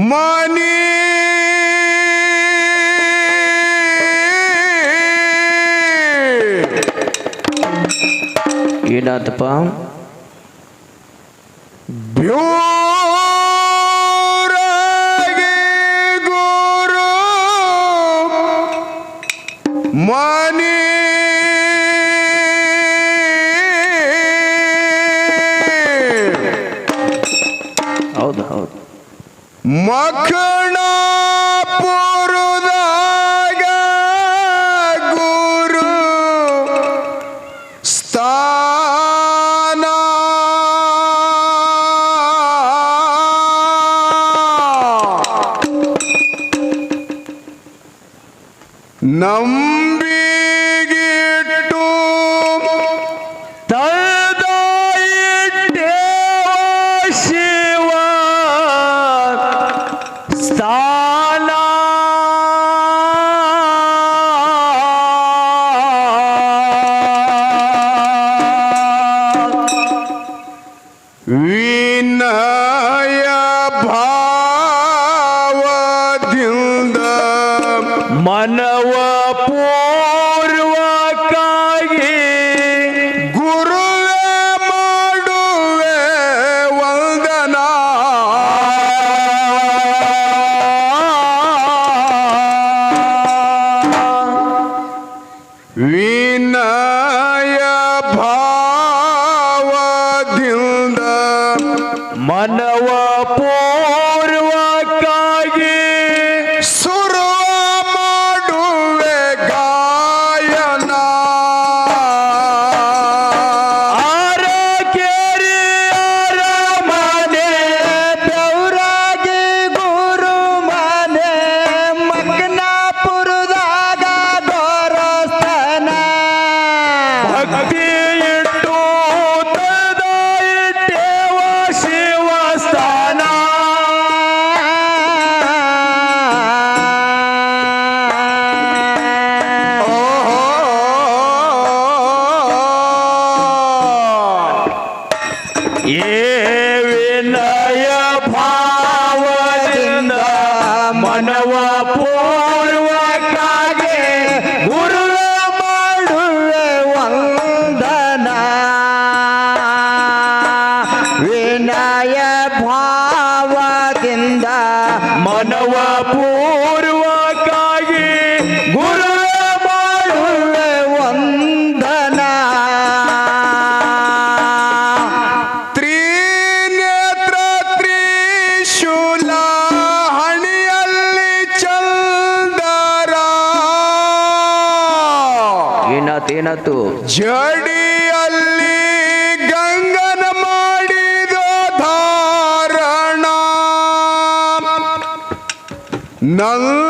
money ஏடாத்துப்பான் ನಮ್ಮ ಮನವ ಪೋ ಭಾವದಿಂದ ಮನವ ಪೂರ್ವಕ್ಕಾಗಿ ಗುರು ಮಾಡುವೆ ವಂದನ. ತ್ರಿನೇತ್ರ ತ್ರಿಶೂಲ ಹಣಿಯಲ್ಲಿ ಚಂದರ. ಏನತೇನತು ಜಡಿ None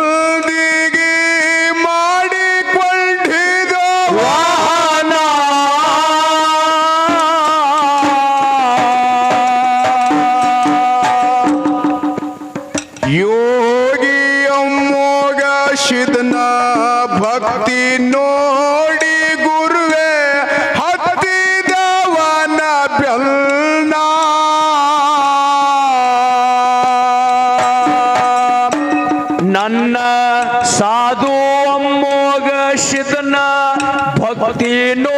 ಸಾಧು ಅಮ್ಮೋಗ ಶಿತನ ಭಕ್ತಿನೋ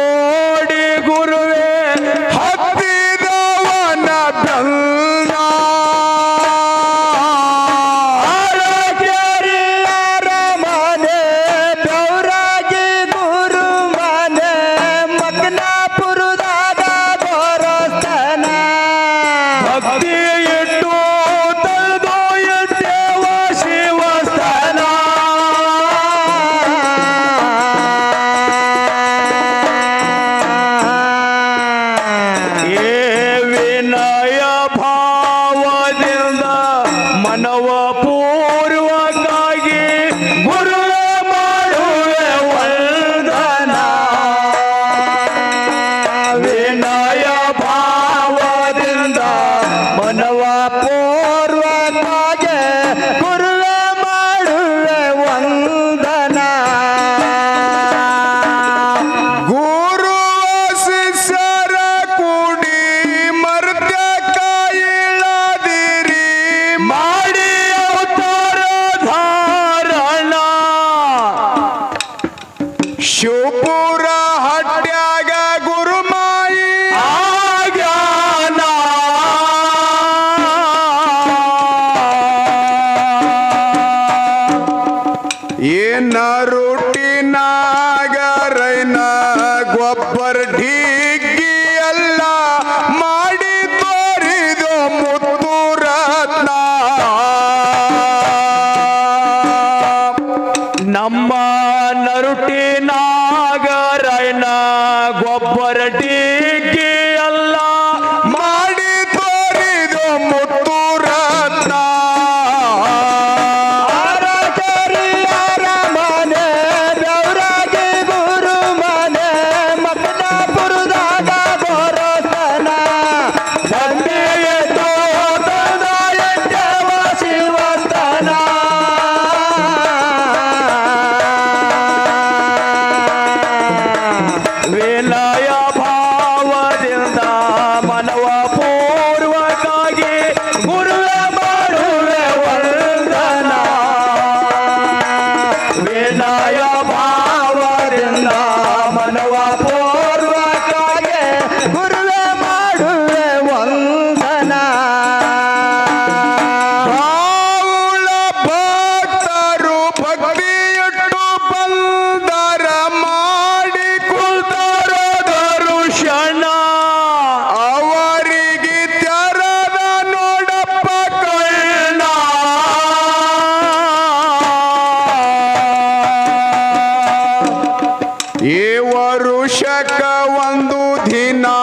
शक वंदु धीना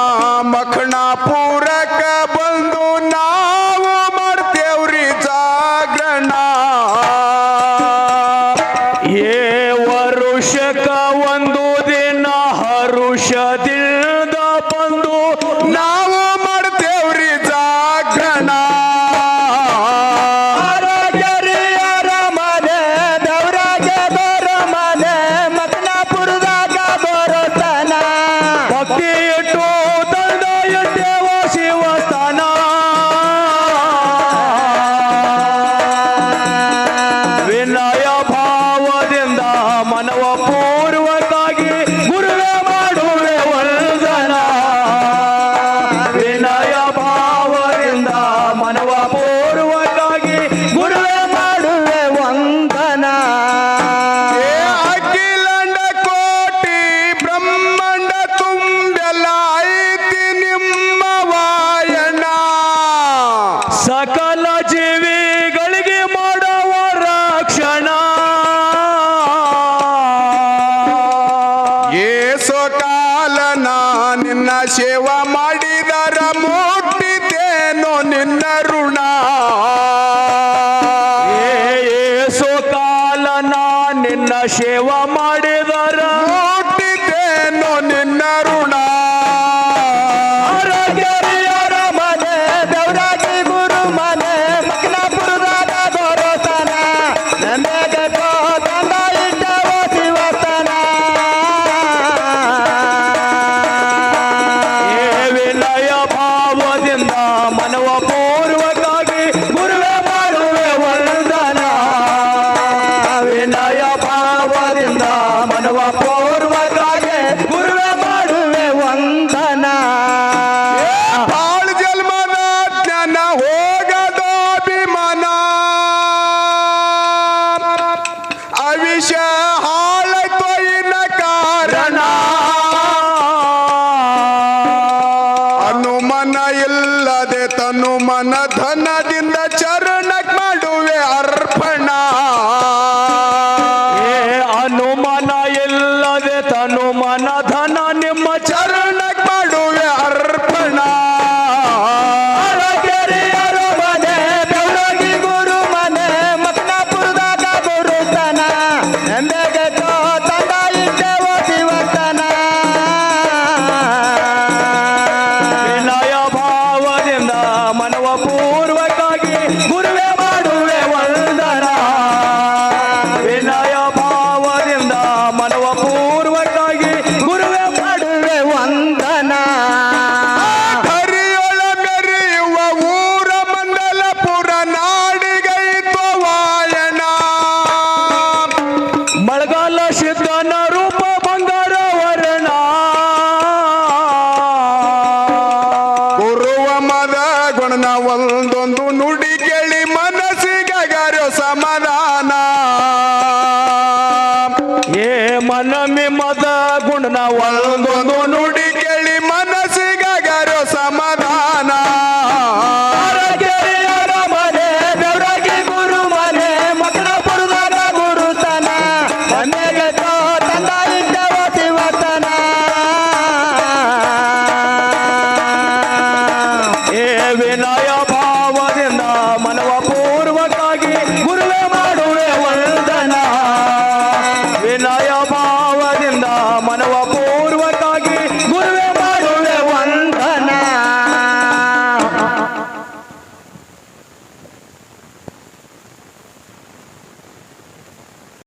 मखना पूरक mana wapo ಸೇವಾ ಮಾಡಿದ ಒಂದು ನುಡಿ ಕೇಳಿ